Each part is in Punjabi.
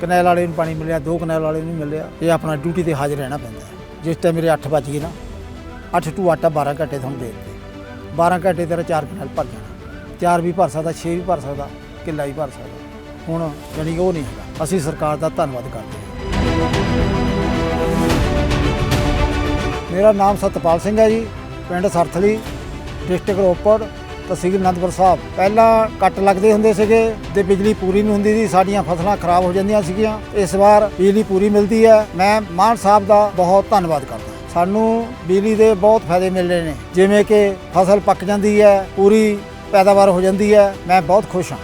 ਕਨੈਲ ਵਾਲੇ ਨੂੰ ਪਾਣੀ ਮਿਲਿਆ, ਦੋ ਕਨੈਲ ਵਾਲੇ ਨੂੰ ਮਿਲਿਆ। ਇਹ ਆਪਣਾ ਡਿਊਟੀ ਤੇ ਹਾਜ਼ਰ ਰਹਿਣਾ ਪੈਂਦਾ ਜਿਸ ਟਾਈਮ ਮੇਰੇ 8 ਵੱਜ ਗਏ ਨਾ 8 ਟੂ 8 12 ਘੰਟੇ ਤੁਹਾਨੂੰ ਦੇ ਦਿੱਤੇ। 12 ਘੰਟੇ ਤੇਰਾ ਚਾਰ ਕਨੈਲ ਭਰ ਜਾਣਾ। ਚਾਰ ਵੀ ਭਰ ਸਕਦਾ 6 ਵੀ ਭਰ ਸਕਦਾ, ਕਿੱਲਾ ਵੀ ਭਰ ਸਕਦਾ। ਹੁਣ ਜਾਣੀ ਕਿ ਉਹ ਨਹੀਂ ਹੈਗਾ। ਅਸੀਂ ਸਰਕਾਰ ਦਾ ਧੰਨਵਾਦ ਕਰਦੇ ਹਾਂ। ਮੇਰਾ ਨਾਮ ਸਤਪਾਲ ਸਿੰਘ ਹੈ ਜੀ, ਪਿੰਡ ਸਰਥਲੀ ਡਿਸਟ੍ਰਿਕਟ ਰੋਪੜ ਤਹਿਸੀਲ ਅਨੰਦਪੁਰ ਸਾਹਿਬ। ਪਹਿਲਾਂ ਕੱਟ ਲੱਗਦੇ ਹੁੰਦੇ ਸੀਗੇ ਤੇ ਬਿਜਲੀ ਪੂਰੀ ਨਹੀਂ ਹੁੰਦੀ ਸੀ, ਸਾਡੀਆਂ ਫਸਲਾਂ ਖਰਾਬ ਹੋ ਜਾਂਦੀਆਂ ਸੀਗੀਆਂ। ਇਸ ਵਾਰ ਬਿਜਲੀ ਪੂਰੀ ਮਿਲਦੀ ਹੈ। ਮੈਂ ਮਾਨ ਸਾਹਿਬ ਦਾ ਬਹੁਤ ਧੰਨਵਾਦ ਕਰਦਾ। ਸਾਨੂੰ ਬਿਜਲੀ ਦੇ ਬਹੁਤ ਫਾਇਦੇ ਮਿਲ ਰਹੇ ਨੇ। ਜਿਵੇਂ ਕਿ ਫਸਲ ਪੱਕ ਜਾਂਦੀ ਹੈ, ਪੂਰੀ ਪੈਦਾਵਾਰ ਹੋ ਜਾਂਦੀ ਹੈ। ਮੈਂ ਬਹੁਤ ਖੁਸ਼ ਹਾਂ।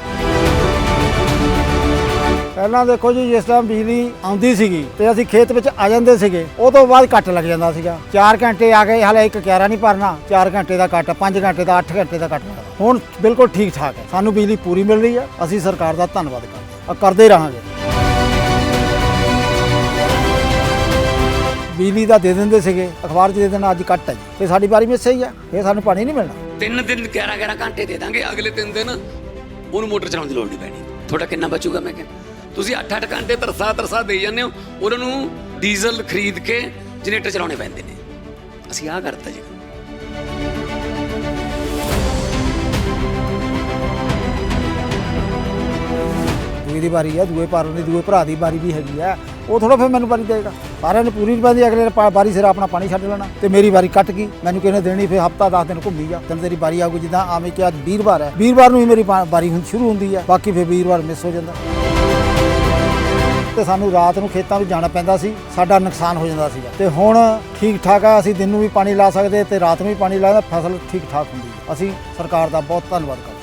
ਪਹਿਲਾਂ ਦੇਖੋ ਜੀ, ਜਿਸ ਟਾਈਮ ਬਿਜਲੀ ਆਉਂਦੀ ਸੀਗੀ ਤੇ ਅਸੀਂ ਖੇਤ ਵਿੱਚ ਆ ਜਾਂਦੇ ਸੀਗੇ, ਉਹ ਤੋਂ ਬਾਅਦ ਕੱਟ ਲੱਗ ਜਾਂਦਾ ਸੀਗਾ। 4 ਘੰਟੇ ਆ ਗਏ, ਹਾਲੇ ਇੱਕ ਕਿਆਰਾ ਨਹੀਂ ਭਰਨਾ 4 ਘੰਟੇ ਦਾ ਕੱਟ 5 ਘੰਟੇ ਦਾ 8 ਘੰਟੇ ਦਾ ਕੱਟ ਹੁਣ ਬਿਲਕੁਲ ਠੀਕ ਠਾਕ ਹੈ। ਸਾਨੂੰ ਬਿਜਲੀ ਪੂਰੀ ਮਿਲ ਰਹੀ ਹੈ। ਅਸੀਂ ਸਰਕਾਰ ਦਾ ਧੰਨਵਾਦ ਕਰਦੇ ਕਰਦੇ ਰਹਾਂਗੇ। ਬਿਜਲੀ ਦਾ ਦੇ ਦਿੰਦੇ ਸੀਗੇ, ਅਖਬਾਰ 'ਚ ਦੇ ਦੇਣਾ, ਅੱਜ ਕੱਟ ਹੈ ਜੀ। ਤੇ ਸਾਡੀ ਵਾਰੀ ਮਿਸ ਸਹੀ ਹੈ ਇਹ ਸਾਨੂੰ ਪਾਣੀ ਨਹੀਂ ਮਿਲਣਾ। ਤਿੰਨ ਦਿਨ 11 11 ਘੰਟੇ ਦੇ ਦਾਂਗੇ, ਅਗਲੇ ਤਿੰਨ ਦਿਨ ਉਹਨੂੰ ਮੋਟਰ ਚਲਾਉਣ ਦੀ ਲੋੜ ਨਹੀਂ ਪੈਣੀ। ਤੁਹਾਡਾ ਕਿੰਨਾ ਬਚੂਗਾ, ਮੈਂ ਕਿਹਾ। ਤੁਸੀਂ 8-8 ਘੰਟੇ ਤਰਸਾ ਤਰਸਾ ਦੇ ਜਾਂਦੇ ਹੋ, ਉਹਨਾਂ ਨੂੰ ਡੀਜ਼ਲ ਖਰੀਦ ਕੇ ਜਨਰੇਟਰ ਚਲਾਉਣੇ ਪੈਂਦੇ ਨੇ। ਅਸੀਂ ਆਹ ਕਰਤਾ ਜੀ। ਦੂਏ ਦੀ ਵਾਰੀ ਹੈ ਦੂਏ ਪਾਰੋਂ ਦੀ, ਦੂਏ ਭਰਾ ਦੀ ਵਾਰੀ ਵੀ ਹੈਗੀ ਆ। ਉਹ ਥੋੜਾ ਫਿਰ ਮੈਨੂੰ ਵਾਰੀ ਦੇਗਾ ਸਾਰਿਆਂ ਨੇ ਪੂਰੀ ਨਹੀਂ ਪੈਂਦੀ ਅਗਲੇ ਨੇ ਵਾਰੀ ਸਿਰ ਆਪਣਾ ਪਾਣੀ ਛੱਡ ਲੈਣਾ। ਤੇ ਮੇਰੀ ਵਾਰੀ ਕੱਟ ਗਈ। ਮੈਨੂੰ ਕਿਸੇ ਦੇਣੀ, ਫਿਰ ਹਫਤਾ 10 ਦਿਨ ਘੁੰਮੀ ਜਾ। ਤੈਨੂੰ ਤੇਰੀ ਵਾਰੀ ਆਊਗੀ, ਜਿੱਦਾਂ ਆਵੇਂ ਕਿ ਅੱਜ ਵੀਰਵਾਰ ਹੈ। ਵੀਰਵਾਰ ਨੂੰ ਹੀ ਮੇਰੀ ਵਾਰੀ ਹੁਣ ਸ਼ੁਰੂ ਹੁੰਦੀ ਹੈ ਬਾਕੀ ਫਿਰ ਵੀਰਵਾਰ ਮਿਸ ਹੋ ਜਾਂਦਾ। ਤੇ ਸਾਨੂੰ ਰਾਤ ਨੂੰ ਖੇਤਾਂ ਵਿੱਚ ਜਾਣਾ ਪੈਂਦਾ ਸੀ, ਸਾਡਾ ਨੁਕਸਾਨ ਹੋ ਜਾਂਦਾ ਸੀਗਾ। ਤੇ ਹੁਣ ਠੀਕ ਠਾਕ ਆ, ਅਸੀਂ ਦਿਨ ਨੂੰ ਵੀ ਪਾਣੀ ਲਾ ਸਕਦੇ ਤੇ ਰਾਤ ਨੂੰ ਵੀ ਪਾਣੀ ਲਾ ਫਸਲ ਠੀਕ ਠਾਕ ਹੁੰਦੀ ਹੈ। ਅਸੀਂ ਸਰਕਾਰ ਦਾ ਬਹੁਤ ਧੰਨਵਾਦ ਕਰਦੇ